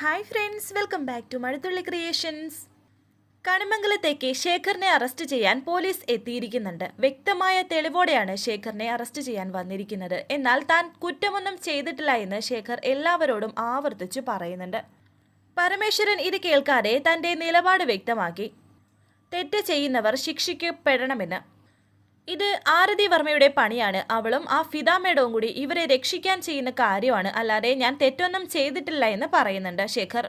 Hi friends welcome back to Mazhathulli creations കണിമംഗലത്തേക്ക് ശേഖറിനെ arrest ചെയ്യാൻ police എത്തിയിരിക്കുന്നുണ്ട്. വ്യക്തമായ തെളിവോടെയാണ് ശേഖറിനെ അറസ്റ്റ് ചെയ്യാൻ വന്നിരിക്കുന്നത്. എന്നാൽ താൻ കുറ്റമൊന്നും ചെയ്തിട്ടില്ല എന്ന് ശേഖർ എല്ലാവരോടും ആവർത്തിച്ചു പറയുന്നുണ്ട്. പരമേശ്വരൻ ഇത് കേൾക്കാതെ തന്റെ നിലപാട് വ്യക്തമാക്കി. തെറ്റ് ചെയ്യുന്നവർ ശിക്ഷിക്കപ്പെടണമെന്ന് ഇത് ആരതി വർമ്മയുടെ പണിയാണ്. അവളും ആ ഫിദ മേഡവും കൂടി ഇവരെ രക്ഷിക്കാൻ ചെയ്യുന്ന കാര്യമാണ്. അല്ലാതെ ഞാൻ തെറ്റൊന്നും ചെയ്തിട്ടില്ല എന്ന് പറയുന്നുണ്ട് ശേഖർ.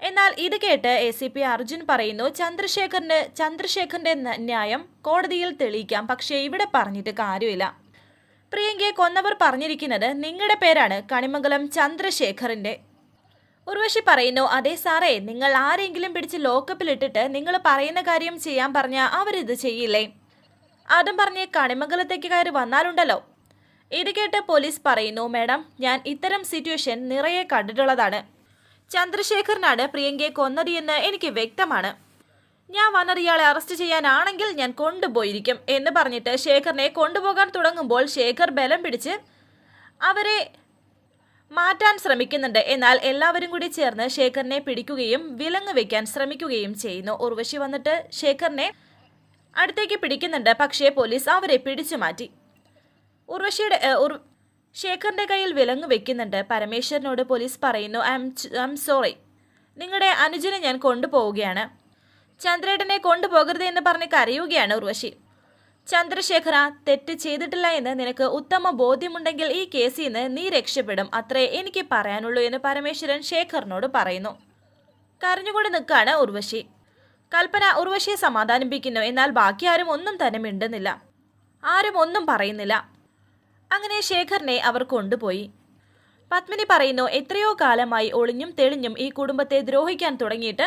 എന്നാൽ ഇത് കേട്ട് എ സി പി അർജുൻ പറയുന്നു ചന്ദ്രശേഖറിന്റെ ചന്ദ്രശേഖറിന്റെ ന്യായം കോടതിയിൽ തെളിയിക്കാം. പക്ഷേ ഇവിടെ പറഞ്ഞിട്ട് കാര്യമില്ല. പ്രിയങ്കയെ കൊന്നവർ പറഞ്ഞിരിക്കുന്നത് നിങ്ങളുടെ പേരാണ് കണിമംഗലം ചന്ദ്രശേഖറിന്റെ. ഉർവശി പറയുന്നു അതെ സാറേ നിങ്ങൾ ആരെങ്കിലും പിടിച്ച് ലോക്കപ്പിലിട്ടിട്ട് നിങ്ങൾ പറയുന്ന കാര്യം ചെയ്യാൻ പറഞ്ഞാൽ അവരിത് ചെയ്യില്ലേ? അതും പറഞ്ഞ് കണിമംഗലത്തേക്ക് കയറി വന്നാലുണ്ടല്ലോ. ഇത് കേട്ട് പോലീസ് പറയുന്നു മാഡം ഞാൻ ഇത്തരം സിറ്റുവേഷൻ നിറയെ കണ്ടിട്ടുള്ളതാണ്. ചന്ദ്രശേഖരനാണ് പ്രിയങ്കയെ കൊന്നത് എന്ന് എനിക്ക് വ്യക്തമാണ്. ഞാൻ വന്നത് ഇയാളെ അറസ്റ്റ് ചെയ്യാനാണെങ്കിൽ ഞാൻ കൊണ്ടുപോയിരിക്കും എന്ന് പറഞ്ഞിട്ട് ശേഖറിനെ കൊണ്ടുപോകാൻ തുടങ്ങുമ്പോൾ ശേഖർ ബലം പിടിച്ച് അവരെ മാറ്റാൻ ശ്രമിക്കുന്നുണ്ട്. എന്നാൽ എല്ലാവരും കൂടി ചേർന്ന് ശേഖറിനെ പിടിക്കുകയും വിലങ്ങ് വെക്കാൻ ശ്രമിക്കുകയും ചെയ്യുന്നു. ഉർവശി വന്നിട്ട് ശേഖറിനെ അടുത്തേക്ക് പിടിക്കുന്നുണ്ട്. പക്ഷേ പോലീസ് അവരെ പിടിച്ചു മാറ്റി. ഉർവശിയുടെ ഉർ- ശേഖറിന്റെ കയ്യിൽ വിലങ്ങ് വെക്കുന്നുണ്ട്. പരമേശ്വരനോട് പോലീസ് പറയുന്നു ഐ എം സോറി. നിങ്ങളുടെ അനുജനെ ഞാൻ കൊണ്ടുപോവുകയാണ്. ചന്ദ്രേട്ടനെ കൊണ്ടുപോകരുത് എന്ന് പറഞ്ഞ് കരയുകയാണ് ഉർവശി. ചന്ദ്രശേഖര തെറ്റ് ചെയ്തിട്ടില്ല എന്ന് നിനക്ക് ഉത്തമ ബോധ്യമുണ്ടെങ്കിൽ ഈ കേസിൽ നിന്ന് നീ രക്ഷപ്പെടും. അത്രേ എനിക്ക് പറയാനുള്ളൂ എന്ന് പരമേശ്വരൻ ശേഖറിനോട് പറയുന്നു. കരഞ്ഞുകൊണ്ട് നിൽക്കുകയാണ് ഉർവശി. കൽപ്പന ഉർവശിയെ സമാധാനിപ്പിക്കുന്നു. എന്നാൽ ബാക്കി ആരും ഒന്നും തന്നെ മിണ്ടുന്നില്ല. ആരും ഒന്നും പറയുന്നില്ല. അങ്ങനെ ശേഖറിനെ അവർ കൊണ്ടുപോയി. പത്മിനി പറയുന്നു എത്രയോ കാലമായി ഒളിഞ്ഞും തെളിഞ്ഞും ഈ കുടുംബത്തെ ദ്രോഹിക്കാൻ തുടങ്ങിയിട്ട്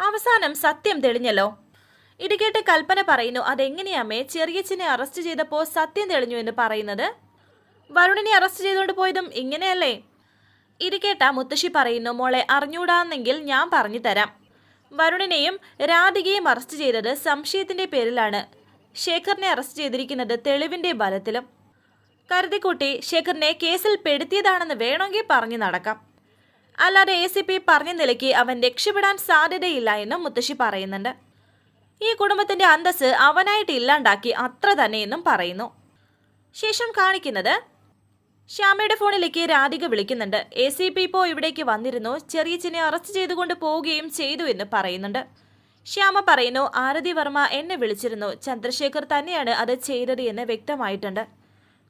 അവസാനം സത്യം തെളിഞ്ഞല്ലോ ഇടുകേട്ട് കൽപ്പന പറയുന്നു അതെങ്ങനെയാമേ ചെറിയച്ഛനെ അറസ്റ്റ് ചെയ്തപ്പോൾ സത്യം തെളിഞ്ഞു എന്ന് പറയുന്നത്? വരുണിനെ അറസ്റ്റ് ചെയ്തുകൊണ്ട് പോയതും ഇങ്ങനെയല്ലേ ഇരിക്കേട്ട കേട്ട മുത്തശ്ശി പറയുന്നു മോളെ അറിഞ്ഞൂടാന്നെങ്കിൽ ഞാൻ പറഞ്ഞു തരാം. വരുണിനെയും രാധികയും അറസ്റ്റ് ചെയ്തത് സംശയത്തിന്റെ പേരിലാണ്. ശേഖറിനെ അറസ്റ്റ് ചെയ്തിരിക്കുന്നത് തെളിവിന്റെ ബലത്തിലും. കരുതിക്കുട്ടി ശേഖറിനെ കേസിൽ പെടുത്തിയതാണെന്ന് വേണമെങ്കിൽ പറഞ്ഞു നടക്കാം. അല്ലാതെ എ സി പി പറഞ്ഞ നിലയ്ക്ക് അവൻ രക്ഷപ്പെടാൻ സാധ്യതയില്ല എന്നും മുത്തശ്ശി പറയുന്നുണ്ട്. ഈ കുടുംബത്തിന്റെ അന്തസ് അവനായിട്ട് ഇല്ലാണ്ടാക്കി അത്ര തന്നെയെന്നും പറയുന്നു. ശേഷം കാണിക്കുന്നത് ശ്യാമയുടെ ഫോണിലേക്ക് രാധിക വിളിക്കുന്നുണ്ട്. എ സി പി ഇപ്പോൾ ഇവിടേക്ക് വന്നിരുന്നു. ചെറിയച്ഛനെ അറസ്റ്റ് ചെയ്തുകൊണ്ട് പോവുകയും ചെയ്തു എന്ന് പറയുന്നുണ്ട്. ശ്യാമ പറയുന്നു ആരതി വർമ്മ എന്നെ വിളിച്ചിരുന്നു. ചന്ദ്രശേഖർ തന്നെയാണ് അത് ചെയ്തത് എന്ന് വ്യക്തമായിട്ടുണ്ട്.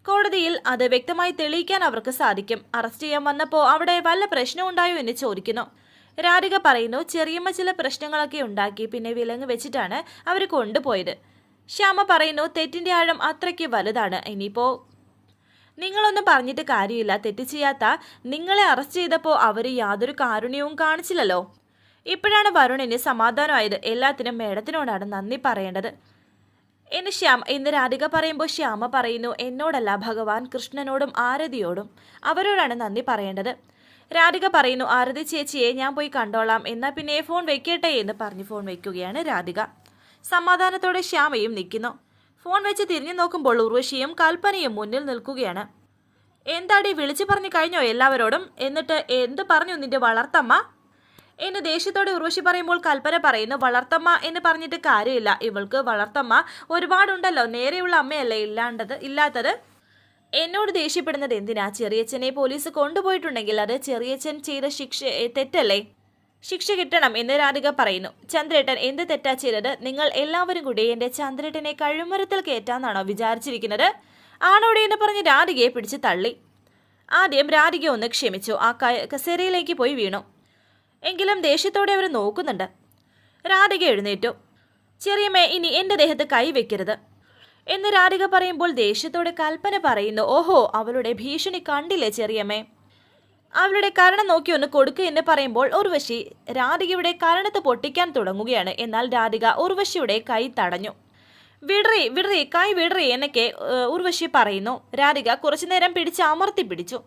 കോടതിയിൽ അത് വ്യക്തമായി തെളിയിക്കാൻ അവർക്ക് സാധിക്കും. അറസ്റ്റ് ചെയ്യാൻ വന്നപ്പോൾ അവിടെ വല്ല പ്രശ്നമുണ്ടായോ എന്ന് ചോദിക്കുന്നു. രാധിക പറയുന്നു ചെറിയമ്മ ചില പ്രശ്നങ്ങളൊക്കെ ഉണ്ടാക്കി പിന്നെ വിലങ്ങ് വെച്ചിട്ടാണ് അവർ കൊണ്ടുപോയത് ശ്യാമ പറയുന്നു തെറ്റിന്റെ ആഴം അത്രയ്ക്ക് വലുതാണ്. ഇനിയിപ്പോ നിങ്ങളൊന്നും പറഞ്ഞിട്ട് കാര്യമില്ല. തെറ്റ് ചെയ്യാത്ത നിങ്ങളെ അറസ്റ്റ് ചെയ്തപ്പോൾ അവർ യാതൊരു കാരുണ്യവും കാണിച്ചില്ലല്ലോ. ഇപ്പോഴാണ് വരുണിന് സമാധാനമായത്. എല്ലാത്തിനും മേഡത്തിനോടാണ് നന്ദി പറയേണ്ടത്. എന്ന് ശ്യാം എന്ന് രാധിക പറയുമ്പോൾ ശ്യാമ പറയുന്നു എന്നോടല്ല ഭഗവാൻ കൃഷ്ണനോടും ആരതിയോടും അവരോടാണ് നന്ദി പറയേണ്ടത്. രാധിക പറയുന്നു ആരതി ചേച്ചിയെ ഞാൻ പോയി കണ്ടോളാം. എന്നാൽ പിന്നെ ഫോൺ വെക്കട്ടെ? എന്ന് പറഞ്ഞ് ഫോൺ വെക്കുകയാണ് രാധിക. സമാധാനത്തോടെ ശ്യാമയും നിൽക്കുന്നു ഫോൺ വെച്ച് തിരിഞ്ഞു നോക്കുമ്പോൾ ഉർവശിയും കൽപ്പനയും മുന്നിൽ നിൽക്കുകയാണ്. എന്താടി വിളിച്ചു പറഞ്ഞു കഴിഞ്ഞോ എല്ലാവരോടും? എന്നിട്ട് എന്ത് പറഞ്ഞു നിന്റെ വളർത്തമ്മ? എന്ന് ദേഷ്യത്തോടെ ഉർവശി പറയുമ്പോൾ കൽപ്പന പറയുന്നു വളർത്തമ്മ എന്ന് പറഞ്ഞിട്ട് കാര്യമില്ല. ഇവൾക്ക് വളർത്തമ്മ ഒരുപാടുണ്ടല്ലോ. നേരെയുള്ള അമ്മയല്ലേ ഇല്ലാണ്ടത് ഇല്ലാത്തത്? എന്നോട് ദേഷ്യപ്പെടുന്നത് എന്തിനാ? ചെറിയച്ഛനെ പോലീസ് കൊണ്ടുപോയിട്ടുണ്ടെങ്കിൽ അത് ചെറിയച്ഛൻ ചെയ്ത ശിക്ഷ തെറ്റല്ലേ? ശിക്ഷ കിട്ടണം എന്ന് രാധിക പറയുന്നു. ചന്ദ്രേട്ടൻ എന്ത് തെറ്റാ ചെയ്തത്? നിങ്ങൾ എല്ലാവരും കൂടി എന്റെ ചന്ദ്രേട്ടനെ കഴിമരത്തിൽ കയറ്റാന്നാണോ വിചാരിച്ചിരിക്കുന്നത്? ആണോടെ എന്ന് പറഞ്ഞ് രാധികയെ പിടിച്ച് തള്ളി. ആദ്യം രാധിക ഒന്ന് ക്ഷമിച്ചു. ആ കസേരയിലേക്ക് പോയി വീണു. എങ്കിലും ദേഷ്യത്തോടെ അവർ നോക്കുന്നുണ്ട്. രാധിക എഴുന്നേറ്റു. ചെറിയമ്മേ ഇനി എന്റെ ദേഹത്ത് കൈവെക്കരുത് എന്ന് രാധിക പറയുമ്പോൾ ദേഷ്യത്തോടെ കൽപ്പന പറയുന്നു. ഓഹോ അവളുടെ ഭീഷണി കണ്ടില്ലേ ചെറിയമ്മേ? അവളുടെ കരണം നോക്കി ഒന്ന് കൊടുക്കുക എന്ന് പറയുമ്പോൾ ഉർവശി രാധികയുടെ കരണത്ത് പൊട്ടിക്കാൻ തുടങ്ങുകയാണ്. എന്നാൽ രാധിക ഉർവശിയുടെ കൈ തടഞ്ഞു. വിടറി വിടറി കൈ വിടറി എന്നൊക്കെ ഉർവശി പറയുന്നു. രാധിക കുറച്ചു നേരം പിടിച്ച് അമർത്തി പിടിച്ചു.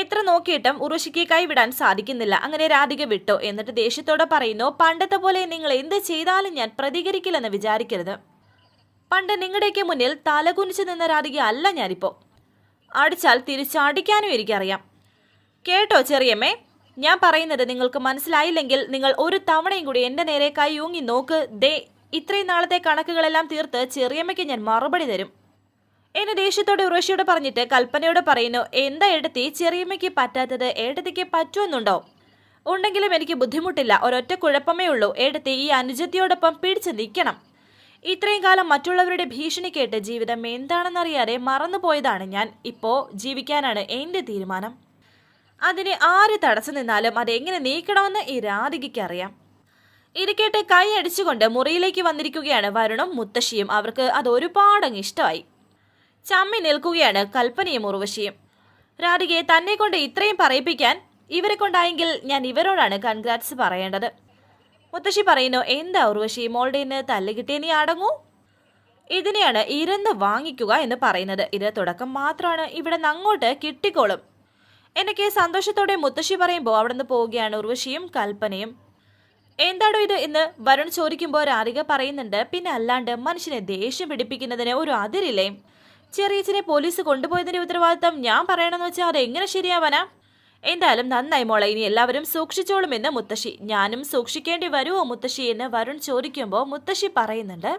എത്ര നോക്കിയിട്ടും ഉർവശിക്ക് കൈവിടാൻ സാധിക്കുന്നില്ല. അങ്ങനെ രാധിക വിട്ടു എന്നിട്ട് ദേഷ്യത്തോടെ പറയുന്നു പണ്ടത്തെ പോലെ നിങ്ങൾ എന്ത് ചെയ്താലും ഞാൻ പ്രതികരിക്കില്ലെന്ന് വിചാരിക്കരുത്. പണ്ട് നിങ്ങളുടെയൊക്കെ മുന്നിൽ തലകുനിച്ച് നിന്ന രാധിക അല്ല ഞാനിപ്പോ. അടിച്ചാൽ തിരിച്ചടിക്കാനും എനിക്കറിയാം. കേട്ടോ ചെറിയമ്മേ. ഞാൻ പറയുന്നത് നിങ്ങൾക്ക് മനസ്സിലായില്ലെങ്കിൽ നിങ്ങൾ ഒരു തവണയും കൂടി എന്റെ നേരെ കൈ ഊങ്ങി നോക്ക്. ദേ ഇത്രയും നാളത്തെ കണക്കുകളെല്ലാം തീർത്ത് ചെറിയമ്മയ്ക്ക് ഞാൻ മറുപടി തരും. എന്നെ ദേഷ്യത്തോടെ ഉറവശിയോട് പറഞ്ഞിട്ട് കൽപ്പനയോട് പറയുന്നു എന്താ എടുത്തി ചെറിയമ്മയ്ക്ക് പറ്റാത്തത് ഏട്ടത്തിക്ക് പറ്റുമെന്നുണ്ടോ? ഉണ്ടെങ്കിലും എനിക്ക് ബുദ്ധിമുട്ടില്ല ഒരൊറ്റ കുഴപ്പമേ ഉള്ളൂ. എടുത്തി ഈ അനുജത്തിയോടൊപ്പം പിടിച്ചു നിൽക്കണം. ഇത്രയും കാലം മറ്റുള്ളവരുടെ ഭീഷണി കേട്ട് ജീവിതം എന്താണെന്നറിയാതെ മറന്നുപോയതാണ് ഞാൻ. ഇപ്പോൾ ജീവിക്കാനാണ് എന്റെ തീരുമാനം. അതിന് ആര് തടസ്സം നിന്നാലും അതെങ്ങനെ നീക്കണമെന്ന് ഈ രാധികയ്ക്ക് അറിയാം. ഇത് കേട്ട് കൈ അടിച്ചുകൊണ്ട് മുറിയിലേക്ക് വന്നിരിക്കുകയാണ് വരുണും മുത്തശ്ശിയും. അവർക്ക് അത് ഒരുപാടങ്ങ് ഇഷ്ടമായി. ചമ്മി നിൽക്കുകയാണ് കൽപ്പനയും ഉർവശിയും. രാധികയെ തന്നെ കൊണ്ട് ഇത്രയും പറയിപ്പിക്കാൻ ഇവരെ കൊണ്ടായെങ്കിൽ ഞാൻ ഇവരോടാണ് കൺഗ്രാറ്റ്സ് പറയേണ്ടത്. മുത്തശ്ശി പറയുന്നു എന്താ ഉർവശി മോളുടെ ഇന്ന് തല്ല് നീ അടങ്ങൂ? ഇതിനെയാണ് ഇരന്ന് വാങ്ങിക്കുക എന്ന് പറയുന്നത്. ഇത് തുടക്കം മാത്രമാണ് ഇവിടെ നിന്ന് അങ്ങോട്ട് കിട്ടിക്കോളും. എനിക്ക് സന്തോഷത്തോടെ മുത്തശ്ശി പറയുമ്പോൾ അവിടെ നിന്ന് പോവുകയാണ് ഉർവശിയും കൽപ്പനയും. എന്താടോ ഇത് എന്ന് വരുൺ ചോദിക്കുമ്പോൾ രാധിക പറയുന്നുണ്ട് പിന്നെ അല്ലാണ്ട് മനുഷ്യനെ ദേഷ്യം പിടിപ്പിക്കുന്നതിന് ഒരു അതിരില്ലേ? ചെറിയച്ചനെ പോലീസ് കൊണ്ടുപോയതിന്റെ ഉത്തരവാദിത്തം ഞാൻ പറയണമെന്ന് വെച്ചാൽ അത് എങ്ങനെ ശരിയാവാനാ? എന്തായാലും നന്നായി മോളെ ഇനി എല്ലാവരും സൂക്ഷിച്ചോളുമെന്ന് മുത്തശ്ശി. ഞാനും സൂക്ഷിക്കേണ്ടി വരുമോ മുത്തശ്ശി എന്ന് വരുൺ ചോദിക്കുമ്പോൾ മുത്തശ്ശി പറയുന്നുണ്ട്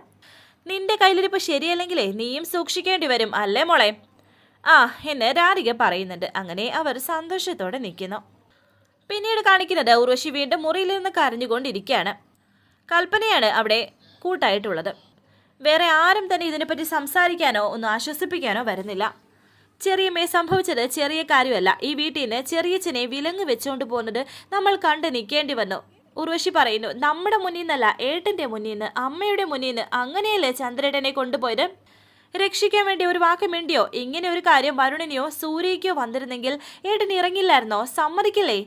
നിന്റെ കയ്യിലിരിപ്പ് ശരിയല്ലെങ്കിലേ നീയും സൂക്ഷിക്കേണ്ടി വരും അല്ലേ മോളെ? ആ എന്ന് രാധിക പറയുന്നുണ്ട്. അങ്ങനെ അവർ സന്തോഷത്തോടെ നിൽക്കുന്നു. പിന്നീട് കാണിക്കുന്നത് ഉർവശി വീണ്ടും മുറിയിൽ നിന്ന് കരഞ്ഞുകൊണ്ടിരിക്കുകയാണ്. കൽപ്പനയാണ് അവിടെ കൂട്ടായിട്ടുള്ളത്. വേറെ ആരും തന്നെ ഇതിനെപ്പറ്റി സംസാരിക്കാനോ ഒന്ന് ആശ്വസിപ്പിക്കാനോ വരുന്നില്ല. ചെറിയമ്മേ സംഭവിച്ചത് ചെറിയ കാര്യമല്ല. ഈ വീട്ടിൽ നിന്ന് ചെറിയച്ഛനെ വിലങ്ങ് വെച്ചുകൊണ്ട് പോകുന്നത് നമ്മൾ കണ്ട് നിൽക്കേണ്ടി വന്നു. ഉർവശി പറയുന്നു നമ്മുടെ മുന്നിൽ നിന്നല്ല ഏട്ടന്റെ മുന്നിൽ നിന്ന് അമ്മയുടെ മുന്നിൽ നിന്ന് അങ്ങനെയല്ലേ ചന്ദ്രേട്ടനെ കൊണ്ടുപോയത്? രക്ഷിക്കാൻ വേണ്ടി ഒരു വാക്ക് മിണ്ടിയോ ഇങ്ങനെ ഒരു കാര്യം വരുണിനെയോ സൂര്യയ്ക്കോ വന്നിരുന്നെങ്കിൽ ഏട്ടൻ ഇറങ്ങില്ലായിരുന്നോ? സമ്മതിക്കില്ലേ?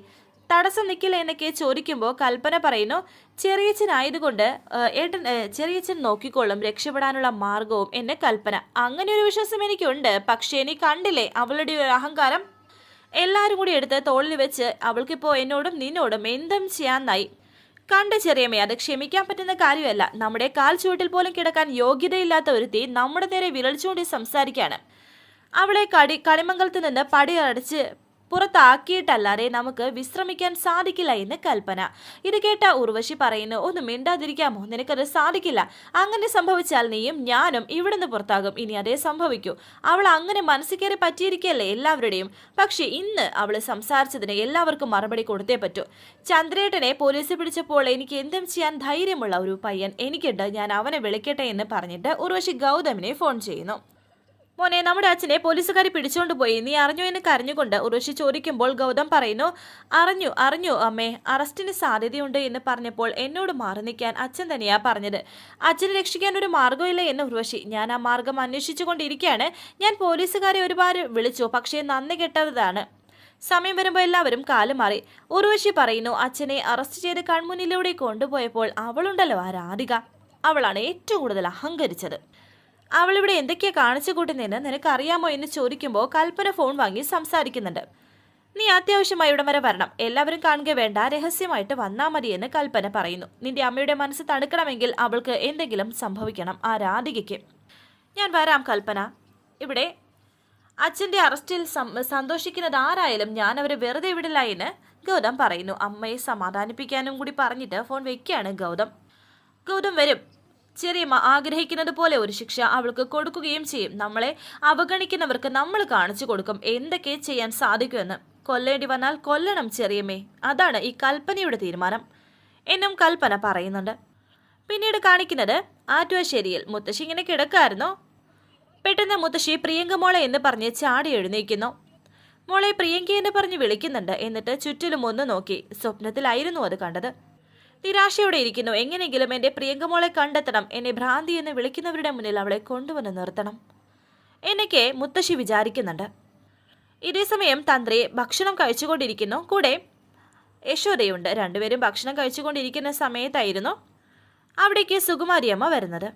തടസ്സം നിൽക്കില്ല എന്നൊക്കെ ചോദിക്കുമ്പോൾ കൽപ്പന പറയുന്നു ചെറിയച്ഛനായതുകൊണ്ട് ഏട്ടൻ ചെറിയച്ഛൻ നോക്കിക്കോളും രക്ഷപ്പെടാനുള്ള മാർഗവും എന്നെ കൽപ്പന. അങ്ങനെ ഒരു വിശ്വാസം എനിക്കുണ്ട് പക്ഷേ എനിക്ക് കണ്ടില്ലേ അവളുടെ ഒരു അഹങ്കാരം? എല്ലാവരും കൂടി എടുത്ത് തോളിൽ വെച്ച് അവൾക്കിപ്പോൾ എന്നോടും നിന്നോടും എന്തും ചെയ്യാന്നായി കണ്ട് ചെറിയമ്മേ അത് ക്ഷമിക്കാൻ പറ്റുന്ന കാര്യമല്ല. നമ്മുടെ കാൽ ചുവട്ടിൽ പോലും കിടക്കാൻ യോഗ്യതയില്ലാത്ത ഒരുത്തി നമ്മുടെ നേരെ വിരളിച്ചുകൊണ്ട് സംസാരിക്കുകയാണ്. അവളെ കടി കളിമംഗലത്ത് നിന്ന് പടിയടച്ച് പുറത്താക്കിയിട്ടല്ലാതെ നമുക്ക് വിശ്രമിക്കാൻ സാധിക്കില്ല എന്ന് കൽപ്പന. ഇത് കേട്ട ഉർവശി പറയുന്നു ഒന്ന് മിണ്ടാതിരിക്കാമോ? നിനക്കത് സാധിക്കില്ല. അങ്ങനെ സംഭവിച്ചാൽ നീയും ഞാനും ഇവിടുന്ന് പുറത്താകും. ഇനി അതേ സംഭവിക്കൂ. അവൾ അങ്ങനെ മനസ്സിൽ കയറി പറ്റിയിരിക്കല്ലേ എല്ലാവരുടെയും. പക്ഷെ ഇന്ന് അവൾ സംസാരിച്ചതിന് എല്ലാവർക്കും മറുപടി കൊടുത്തേ പറ്റൂ. ചന്ദ്രേട്ടനെ പോലീസ് പിടിച്ചപ്പോൾ എനിക്ക് എന്തും ചെയ്യാൻ ധൈര്യമുള്ള ഒരു പയ്യൻ എനിക്കുണ്ട്. ഞാൻ അവനെ വിളിക്കട്ടെ എന്ന് പറഞ്ഞിട്ട് ഉർവശി ഗൗതമിനെ ഫോൺ ചെയ്യുന്നു. മോനെ നമ്മുടെ അച്ഛനെ പോലീസുകാർ പിടിച്ചുകൊണ്ട് പോയി. നീ അറിഞ്ഞു എന്ന് കരഞ്ഞുകൊണ്ട് ഉറുഷി ചോദിക്കുമ്പോൾ ഗൗതം പറയുന്നു അറിഞ്ഞു അറിഞ്ഞു അമ്മേ. അറസ്റ്റിന് സാധ്യതയുണ്ട് എന്ന് പറഞ്ഞപ്പോൾ എന്നോട് മാറി നിൽക്കാൻ അച്ഛൻ തന്നെയാ പറഞ്ഞത്. അച്ഛനെ രക്ഷിക്കാൻ ഒരു മാർഗമില്ല എന്ന് ഉർവശി. ഞാൻ ആ മാർഗം അന്വേഷിച്ചുകൊണ്ടിരിക്കുകയാണ് ഞാൻ പോലീസുകാരെ ഒരുപാട് വിളിച്ചു പക്ഷേ നന്ദി കെട്ടതാണ് സമയം വരുമ്പോൾ എല്ലാവരും കാൽ മാറി. ഉർവശി പറയുന്നു അച്ഛനെ അറസ്റ്റ് ചെയ്ത് കൺമുന്നിലൂടെ കൊണ്ടുപോയപ്പോൾ അവളുണ്ടല്ലോ ആ രാധിക. അവളാണ് ഏറ്റവും കൂടുതൽ അഹങ്കരിച്ചത്. അവളിവിടെ എന്തൊക്കെയാ കാണിച്ചു കൂട്ടുന്നതെന്ന് നിനക്കറിയാമോ എന്ന് ചോദിക്കുമ്പോൾ കൽപ്പന ഫോൺ വാങ്ങി സംസാരിക്കുന്നുണ്ട്. നീ അത്യാവശ്യമായി ഇവിടം വരെ വരണം. എല്ലാവരും കാണുക വേണ്ട. രഹസ്യമായിട്ട് വന്നാൽ മതി എന്ന് കൽപ്പന പറയുന്നു. നിന്റെ അമ്മയുടെ മനസ്സ് തണുക്കണമെങ്കിൽ അവൾക്ക് എന്തെങ്കിലും സംഭവിക്കണം. ആ രാധികയ്ക്ക്. ഞാൻ വരാം കൽപ്പന. ഇവിടെ. അച്ഛന്റെ അറസ്റ്റിൽ സന്തോഷിക്കുന്നത് ആരായാലും ഞാൻ അവരെ വെറുതെ വിടില്ല എന്ന് ഗൗതം പറയുന്നു. അമ്മയെ സമാധാനിപ്പിക്കാനും കൂടി പറഞ്ഞിട്ട് ഫോൺ വെക്കുകയാണ് ഗൗതം. ഗൗതം വരും. ചെറിയമ്മ ആഗ്രഹിക്കുന്നത് പോലെ ഒരു ശിക്ഷ അവൾക്ക് കൊടുക്കുകയും ചെയ്യും. നമ്മളെ അവഗണിക്കുന്നവർക്ക് നമ്മൾ കാണിച്ചു കൊടുക്കും. എന്തൊക്കെ ചെയ്യാൻ സാധിക്കുമെന്ന്. കൊല്ലേണ്ടി വന്നാൽ കൊല്ലണം ചെറിയമ്മേ. അതാണ് ഈ കൽപ്പനയുടെ തീരുമാനം. എന്നും കൽപ്പന പറയുന്നുണ്ട്. പിന്നീട് കാണിക്കുന്നത് ആറ്റുവശ്ശേരിയിൽ മുത്തശ്ശി ഇങ്ങനെ കിടക്കായിരുന്നു. പെട്ടെന്ന് മുത്തശ്ശി പ്രിയങ്ക മോളെ എന്ന് പറഞ്ഞ് ചാടി എഴുന്നേക്കുന്നു മോളെ പ്രിയങ്ക എന്ന് പറഞ്ഞ് വിളിക്കുന്നുണ്ട്. എന്നിട്ട് ചുറ്റിലും ഒന്ന് നോക്കി. സ്വപ്നത്തിലായിരുന്നു അത് കണ്ടത്. നിരാശയോടെ ഇരിക്കുന്നു. എങ്ങനെയെങ്കിലും എന്റെ പ്രിയങ്കമോളെ കണ്ടെത്തണം. എന്നെ ഭ്രാന്തി എന്ന് വിളിക്കുന്നവരുടെ മുന്നിൽ അവളെ കൊണ്ടുവന്ന് നിർത്തണം. എന്നൊക്കെ മുത്തശ്ശി വിചാരിക്കുന്നുണ്ട്. ഇതേസമയം തന്ത്രി ഭക്ഷണം കഴിച്ചുകൊണ്ടിരിക്കുന്നു. കൂടെ യശോദയുണ്ട്. രണ്ടുപേരും ഭക്ഷണം കഴിച്ചുകൊണ്ടിരിക്കുന്ന സമയത്തായിരുന്നു അവിടേക്ക് സുകുമാരിയമ്മ വരുന്നത്.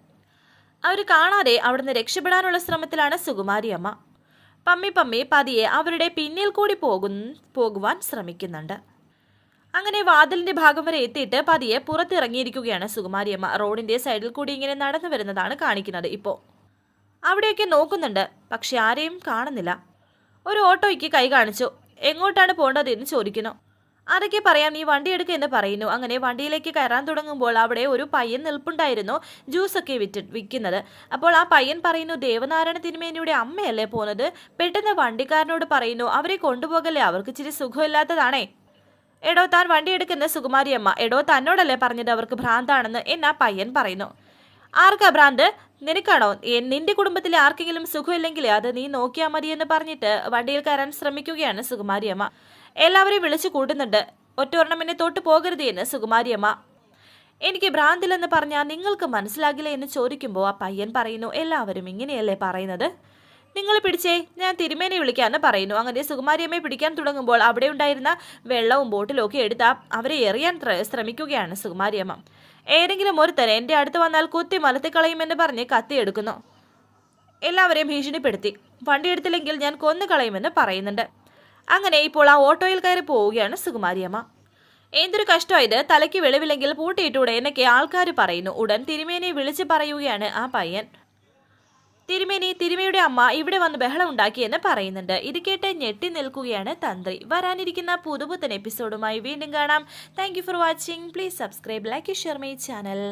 അവർ കാണാതെ അവിടുന്ന് രക്ഷപ്പെടാനുള്ള ശ്രമത്തിലാണ് സുകുമാരിയമ്മ പമ്മി പമ്മി പതിയെ അവരുടെ പിന്നിൽ കൂടി പോകും പോകുവാൻ ശ്രമിക്കുന്നുണ്ട്. അങ്ങനെ വാതിലിന്റെ ഭാഗം വരെ എത്തിയിട്ട് പതിയെ പുറത്തിറങ്ങിയിരിക്കുകയാണ് സുകുമാരിയമ്മ. റോഡിന്റെ സൈഡിൽ കൂടി ഇങ്ങനെ നടന്നു വരുന്നതാണ് കാണിക്കുന്നത് ഇപ്പോ. അവിടെയൊക്കെ നോക്കുന്നുണ്ട് പക്ഷെ ആരെയും കാണുന്നില്ല. ഒരു ഓട്ടോയ്ക്ക് കൈ കാണിച്ചു. എങ്ങോട്ടാണ് പോകേണ്ടത് എന്ന് ചോദിക്കുന്നു. അതൊക്കെ പറയാം നീ വണ്ടി എടുക്ക എന്ന് പറയുന്നു. അങ്ങനെ വണ്ടിയിലേക്ക് കയറാൻ തുടങ്ങുമ്പോൾ അവിടെ ഒരു പയ്യൻ നിൽപ്പുണ്ടായിരുന്നു ജ്യൂസൊക്കെ വിറ്റ് വിൽക്കുന്നത്. അപ്പോൾ ആ പയ്യൻ പറയുന്നു ദേവനാരായണ തിരുമേനിയുടെ അമ്മയല്ലേ പോകുന്നത് പെട്ടെന്ന് വണ്ടിക്കാരനോട് പറയുന്നു അവരെ കൊണ്ടുപോകല്ലേ? അവർക്ക് ഇച്ചിരി സുഖമില്ലാത്തതാണേ. എടോ താൻ വണ്ടി എടുക്കുന്ന സുകുമാരിയമ്മ എടോ തന്നോടല്ലേ പറഞ്ഞത്? അവർക്ക് ഭ്രാന്താണെന്ന് എന്നാ പയ്യൻ പറയുന്നു. ആർക്കാ ഭ്രാന്ത്? നിനക്കാണോ? നിന്റെ കുടുംബത്തിലെ ആർക്കെങ്കിലും സുഖമില്ലെങ്കിൽ അത് നീ നോക്കിയാൽ എന്ന് പറഞ്ഞിട്ട് വണ്ടിയിൽ കയറാൻ ശ്രമിക്കുകയാണ് സുകുമാരിയമ്മ എല്ലാവരെയും വിളിച്ചു കൂട്ടുന്നുണ്ട്. ഒറ്റൊരെണ്ണം എന്നെ തൊട്ട് പോകരുത് എന്ന് സുകുമാരിയമ്മ എനിക്ക് ഭ്രാന്തില്ലെന്ന് പറഞ്ഞാൽ നിങ്ങൾക്ക് മനസ്സിലാകില്ല എന്ന് ചോദിക്കുമ്പോൾ ആ പയ്യൻ പറയുന്നു എല്ലാവരും ഇങ്ങനെയല്ലേ പറയുന്നത്? നിങ്ങൾ പിടിച്ചേ ഞാൻ തിരുമേനെ വിളിക്കാമെന്ന് പറയുന്നു. അങ്ങനെ സുകുമാരിയമ്മയെ പിടിക്കാൻ തുടങ്ങുമ്പോൾ അവിടെ ഉണ്ടായിരുന്ന വെള്ളവും ബോട്ടിലും ഒക്കെ എടുത്ത് അവരെ എറിയാൻ ശ്രമിക്കുകയാണ് സുകുമാരിയമ്മ ഏതെങ്കിലും ഒരുത്തൻ എന്റെ അടുത്ത് വന്നാൽ കുത്തി മലത്തിക്കളയുമെന്ന് പറഞ്ഞ് കത്തിയെടുക്കുന്നു എല്ലാവരെയും ഭീഷണിപ്പെടുത്തി. വണ്ടി എടുത്തില്ലെങ്കിൽ ഞാൻ കൊന്നു കളയുമെന്ന് പറയുന്നുണ്ട്. അങ്ങനെ ഇപ്പോൾ ആ ഓട്ടോയിൽ കയറി പോവുകയാണ് സുകുമാരിയമ്മ എന്തൊരു കഷ്ടമായത് തലയ്ക്ക് വെളിവില്ലെങ്കിൽ പൂട്ടിയിട്ടൂടെ എന്നൊക്കെ ആൾക്കാർ പറയുന്നു. ഉടൻ തിരുമേനെ വിളിച്ച് പറയുകയാണ് ആ പയ്യൻ. തിരുമേനി തിരുമയുടെ അമ്മ ഇവിടെ വന്ന് ബഹളം ഉണ്ടാക്കിയെന്ന് പറയുന്നുണ്ട്. ഇത് കേട്ട് ഞെട്ടി നിൽക്കുകയാണ് തന്ത്രി. വരാനിരിക്കുന്ന പുതുപുത്തൻ എപ്പിസോഡുമായി വീണ്ടും കാണാം. Thank for watching please subscribe like share my channel